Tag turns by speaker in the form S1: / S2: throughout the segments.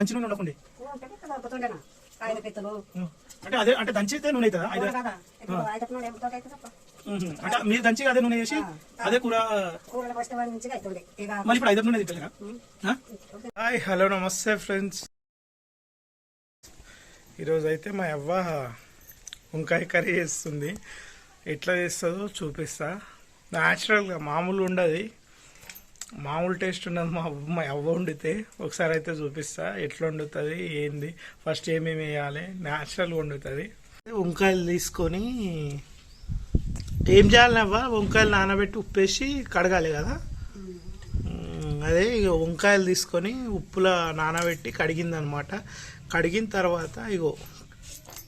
S1: మంచి నూనె ఉండకుండే అంటే అదే అంటే దంచితే నూనె అవుతుందా. అంటే మీరు దంచి అదే నూనె వేసి అదే కూర మళ్ళీ ఇప్పుడు ఐదు నూనె తింటారా హాయ్ హలో నమస్తే ఫ్రెండ్స్. ఈరోజు అయితే మా అవ్వ వంకాయ కర్రీ చేస్తుంది. ఎట్లా చేస్తుందో చూపిస్తా. న్యాచురల్గా మామూలు ఉండదు. మామూలు టేస్ట్ ఉన్నది మా మా అవ్వ వండితే ఒకసారి అయితే చూపిస్తా. ఎట్లా వండుతుంది ఏంది? ఫస్ట్ ఏమేమి వేయాలి? న్యాచురల్గా వండుతుంది. వంకాయలు తీసుకొని ఏం చేయాలి అవ్వ? వంకాయలు నానబెట్టి ఉప్పేసి కడగాలి కదా? అదే ఇక వంకాయలు తీసుకొని ఉప్పులో నానబెట్టి కడిగిందనమాట. కడిగిన తర్వాత ఇగో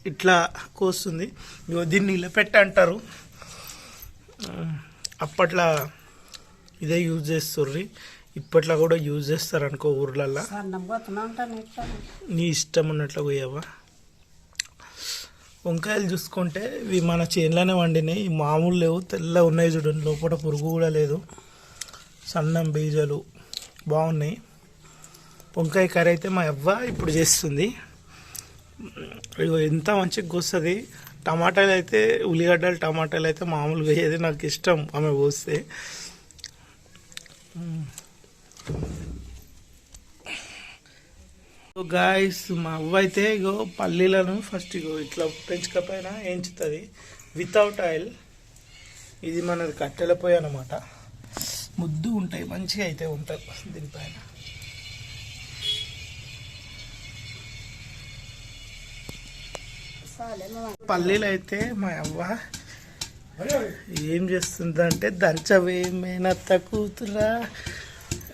S1: ఇట్లా కోస్తుంది. ఇగో దీన్ని నిలబెట్టి అంటారు అప్పట్లో ఇదే యూజ్ చేస్తుర్రి. ఇప్పట్లో కూడా యూజ్ చేస్తారు అనుకో ఊర్లల్లో నీ ఇష్టం. ఉన్నట్లు పోయావా? వంకాయలు చూసుకుంటే ఇవి మన చేనులోనే వండినాయి. మామూలు లేవు. తెల్ల ఉన్నాయి చూడండి లోపల పురుగు కూడా లేదు. సన్నం బీజలు బాగున్నాయి. వంకాయ కర్రీ అయితే మా అవ్వ ఇప్పుడు చేస్తుంది. ఇగో ఎంత మంచిగా వస్తుంది టమాటాలు అయితే ఉల్లిగడ్డలు టమాటాలు అయితే మామూలుగా వేయేది. నాకు ఇష్టం. ఆమె పోస్తే గాయస్ మా అవ్వ అయితే ఇగో పల్లీలను ఫస్ట్ ఇగో ఇట్లా పెంచుక పైన వేయించుతుంది వితౌట్ ఆయిల్ ఇది మనది కట్టెల పొయ్యి అనమాట ముద్దు ఉంటాయి మంచిగా అయితే ఉంటాయి దీనిపైన. పల్లీలు అయితే మా అవ్వ ఏం చేస్తుందంటే దంచవే మేనత్త కూతురా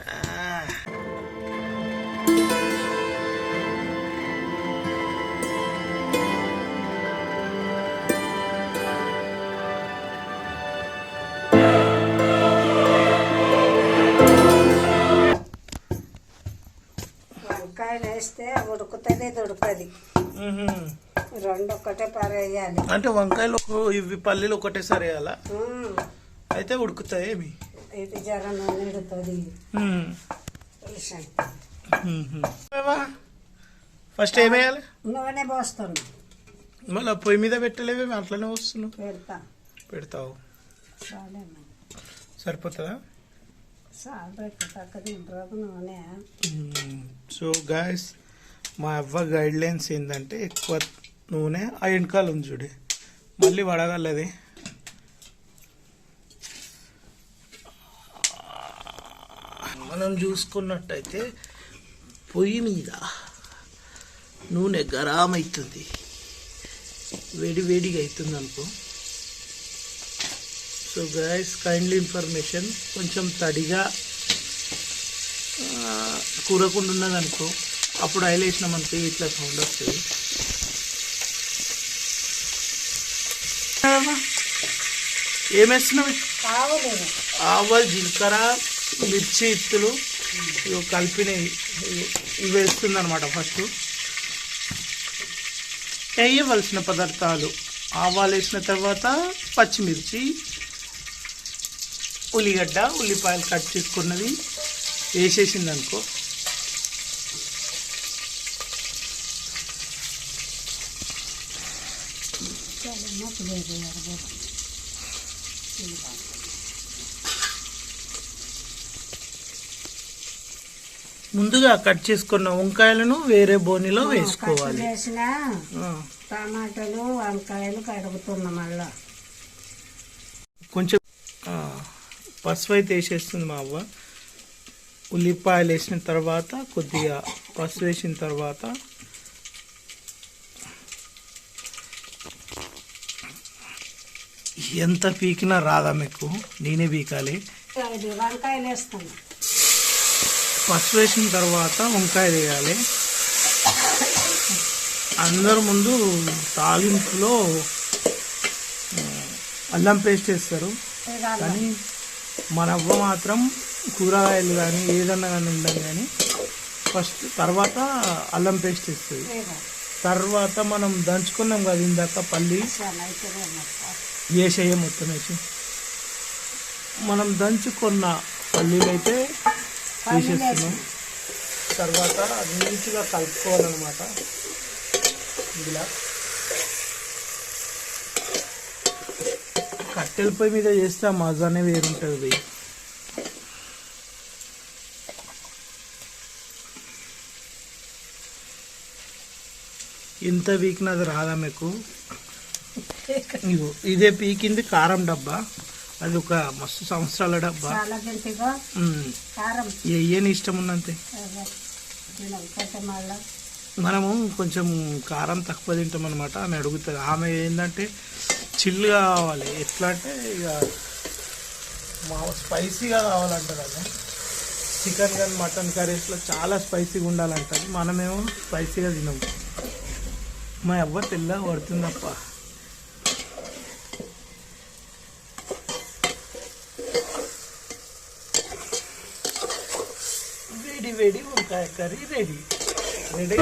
S1: ఆ.
S2: వంకాయలు వేస్తే ఉడుకుతుంది దొడుకుతుంది రెండు ఒక్కటే పరేయాలి.
S1: అంటే వంకాయలు ఇవి పల్లీలు ఒకటేసారి వేయాలా అయితే ఉడుకుతాయి ఏమి?
S2: ఇది జర నూనె?
S1: ఫస్ట్ ఏం వేయాలి?
S2: నూనె పోస్తున్నా
S1: మళ్ళీ పొయ్యి మీద పెట్టలేవి అట్లనే వస్తున్నావు
S2: పెడతా.
S1: పెడతావు. సరిపోతుందా? సో గాయస్ మా అవ్వ గైడ్ లైన్స్ ఏంటంటే ఎక్కువ నూనె ఆ వెనకాల ఉంది చూడు. మళ్ళీ వడగలది మనం చూసుకున్నట్టయితే పొయ్యి మీద నూనె గరం అవుతుంది వేడి వేడిగా అవుతుంది అనుకో. సో గాయస్ కైండ్లీ ఇన్ఫర్మేషన్ కొంచెం తడిగా కూరకుండా ఉన్నదనుకో. అప్పుడు ఆయిల్ వేసినాం అనుకో ఇట్లా సౌండ్ వస్తుంది. ఏమేస్తున్నావు ఆవాలు జీలకర్ర మిర్చి ఇత్తులు ఇవి కలిపినవి ఇవి- ఇవి వేస్తుంది అనమాట ఫస్ట్ వేయవలసిన పదార్థాలు. ఆవాలు వేసిన తర్వాత పచ్చిమిర్చి ఉల్లిగడ్డ ఉల్లిపాయలు కట్ చేసుకున్నది వేసేసింది అనుకో.
S2: ఎరగదు
S1: ముందుగా కట్ చేసుకున్న వంకాయలను వేరే బోనిలో వేసుకోవాలి.
S2: వేసిన టమాటాలు వంకాయలు కడుగుతున్నా మళ్ళా.
S1: కొంచెం పసుపు అయితే వేసేస్తుంది మా అవ్వ. ఉల్లిపాయలు వేసిన తర్వాత కొద్దిగా పసుపు వేసిన తర్వాత ఎంత పీకినా రాదా మీకు? నేనే పీకాలి.
S2: ఇది వంకాయలు వేస్తాను.
S1: పసుపు వేసిన తర్వాత వంకాయలు వేయాలి. అందరు ముందు తాలింపులో అల్లం పేస్ట్ వేస్తారు. కానీ మన అవ్వ మాత్రం కూరగాయలు కానీ ఏదన్నా కానీ ఉండదు కానీ ఫస్ట్ తర్వాత అల్లం పేస్ట్
S2: వేగాలి.
S1: తర్వాత మనం దంచుకున్నాం కదా ఇందాక పల్లి. వేసేయ మొత్తం వేసి. మనం దంచుకున్న పల్లీలు అయితే వేసేస్తున్నాం తర్వాత నీట్గా కలుపుకోవాలన్నమాట. ఇలా కట్టెల పొయ్యి మీద చేస్తే ఆ మజానే వేరుంటుంది. ఇంత వీక్న అది రాదా మీకు? ఇదే పీకింది కారం డబ్బా. అది ఒక మస్తు సంవత్సరాల డబ్బా. ఏయని ఇష్టం ఉన్నంతే?
S2: మళ్ళా
S1: మనము కొంచెం కారం తక్కువ తింటాం అనమాట ఆమె అడుగుతుంది ఆమె ఏంటంటే చిల్ కావాలి. ఎట్లా అంటే ఇక మా స్పైసీగా కావాలంటారు ఆమె. చికెన్ కానీ మటన్ కర్రీస్లో చాలా స్పైసీగా ఉండాలంటారు. మనమేమో స్పైసీగా తినము. మా అవ్వ తెల్లగా పడుతుందప్ప. వేడి వంకాయ కర్రీ రెడీ రెడీ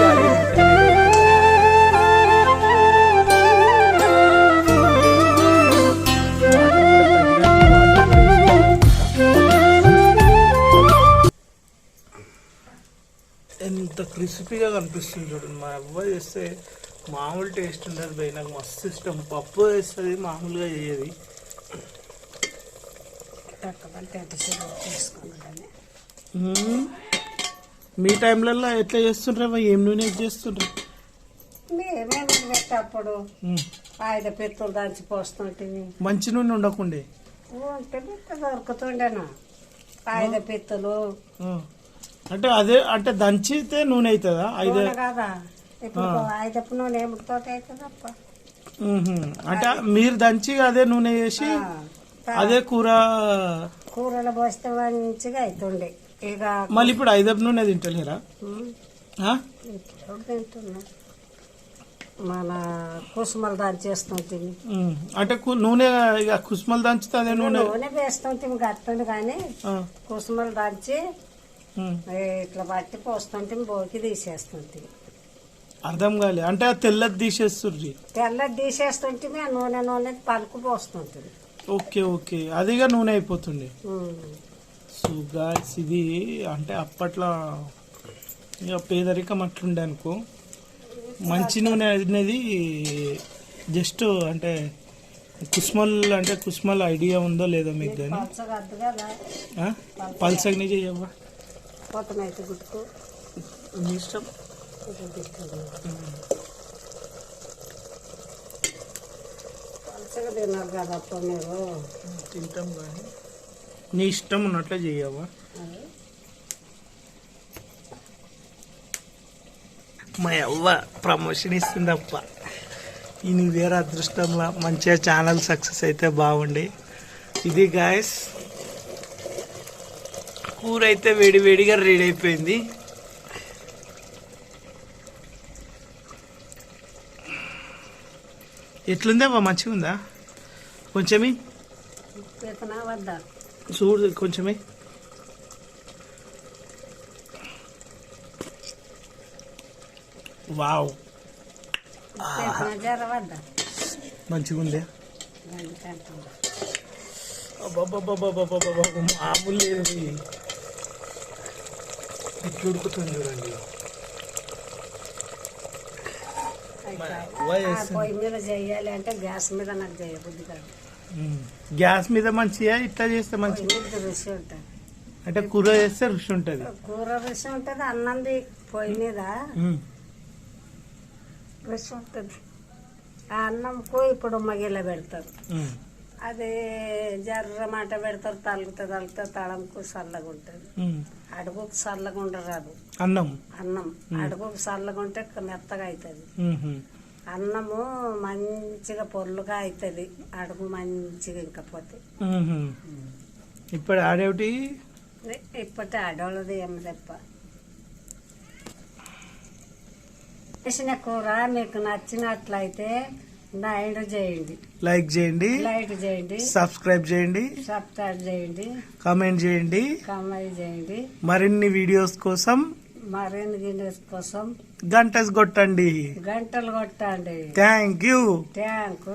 S1: ఎంత క్రిస్పీగా కనిపిస్తుంది చూడండి. మా అవ్వ చేస్తే మామూలు టేస్ట్ ఉండదు భయ్. నాకు మస్తు ఇష్టం. పప్పు వేస్తుంది మామూలుగా చేయదు.
S2: తక్కువ.
S1: మీ టైంలలో ఎట్లా చేస్తుండ్రా ఏం నూనె చేస్తుండ్రా?
S2: పెట్టప్పుడు. ఆయుధ పెత్తులు దంచి పోస్తుంటివి
S1: మంచి నూనె ఉండకుండే?
S2: దొరుకుతుండేనా? ఆయుధ పెత్తులు.
S1: అంటే అదే అంటే దంచితే నూనె అవుతుందా ఐదు
S2: కాదా? ఇప్పుడు ఆయుధపు నూనె ఏమిటితో అవుతుందప్ప
S1: మ్మ్హ్మ్. అంటే మీరు దంచి అదే నూనె వేసి అదే కూర
S2: కూరలు పోస్తే మంచిగా అవుతుండే
S1: మళ్ళీ ఇప్పుడు ఐదపు నూనె తింటలేరా
S2: మన కుసుమలు దంచేస్తుంటుంది
S1: మ్మ్. అంటే కు- నూనె ఇక కుస్మలు దంచితే అదే నూనె
S2: నూనె. వేస్తుంటే గట్టుండి కానీ. కుసుమలు దంచి. ఇట్లా బట్టి పోస్తుంటే బోకి తీసేస్తుంటే
S1: అర్థం కాలే. అంటే ఆ తెల్లది తీసేస్తుర్రి
S2: తెల్లది తీసేస్తుంటే ఆ నూనె నూనె పలుకు పోస్తుంటుంది
S1: ఓకే ఓకే. అదిగా నూనె అయిపోతుంది. సో గాయస్ ఇది అంటే అప్పట్లో ఇక పేదరికం అట్లుండే అనుకో. మంచి నూనె అనేది జస్ట్ అంటే కుస్మల్ అంటే కుస్మల్ ఐడియా ఉందో లేదో మీకు కానీ. పల్సగ్ని మీ ఇష్టం.
S2: మీరు.
S1: తింటాం కానీ. నీ ఇష్టం ఉన్నట్లే
S2: చేయవా
S1: మా అవ్వ ప్రమోషన్ ఇస్తుందప్ప. ఈ నీ వేరే అదృష్టంలో మంచిగా ఛానల్ సక్సెస్ అయితే బాగుండి. ఇది గాయస్ కూర అయితే వేడివేడిగా రెడీ అయిపోయింది. ఎట్లుందే అవ్వ మంచిగా ఉందా కొంచెమే చూడు కొంచెమే వావ్
S2: పెత్తనా
S1: మంచిగా ఉంది మామూలు లేదు ఇట్లు ఉడుకుతుంది చూడండి వయస్సు.
S2: పొయ్యి మీద చెయ్యాలి అంటే గ్యాస్ మీద నాకు చేయబుద్ధి కాదు
S1: గ్యాస్ మీద మంచిగా ఇట్లా చేస్తే మంచి
S2: రుచి ఉంటుంది.
S1: అంటే కూర చేస్తే రుచి ఉంటుంది.
S2: కూర రుచి ఉంటుంది అన్నంది పొయ్యి మీద. రుచి ఉంటుంది. ఆ అన్నంకు ఇప్పుడు మగిల పెడతారు. అది జర్ర మాట పెడతారు తలుగుతా తలుగుతా తడంకు చల్లగా ఉంటుంది. అడుగుకు చల్లగా ఉండరాదు.
S1: అన్నం.
S2: అన్నం. అడుగుకు చల్లగా ఉంటే మెత్తగా అవుతుంది. అన్నము మంచిగా పొల్లుగా అవుతుంది అడుగు మంచిగా ఇంకా పోతే.
S1: ఉమ్హు. ఇప్పుడు ఆడేమిటి?
S2: ఇప్పటి ఆడవాళ్ళది ఏమి తప్ప చేసిన కూర మీకు నచ్చినట్లయితే లైట్ చేయండి.
S1: లైక్ చేయండి.
S2: లైట్ చేయండి.
S1: సబ్స్క్రైబ్ చేయండి.
S2: సబ్స్క్రైబ్ చేయండి.
S1: కామెంట్ చేయండి.
S2: కామెంట్ చేయండి.
S1: మరిన్ని వీడియోస్ కోసం
S2: గిన్నెస్ కోసం
S1: గంటస్ కొట్టండి.
S2: గంటలు కొట్టండి.
S1: Thank you
S2: tank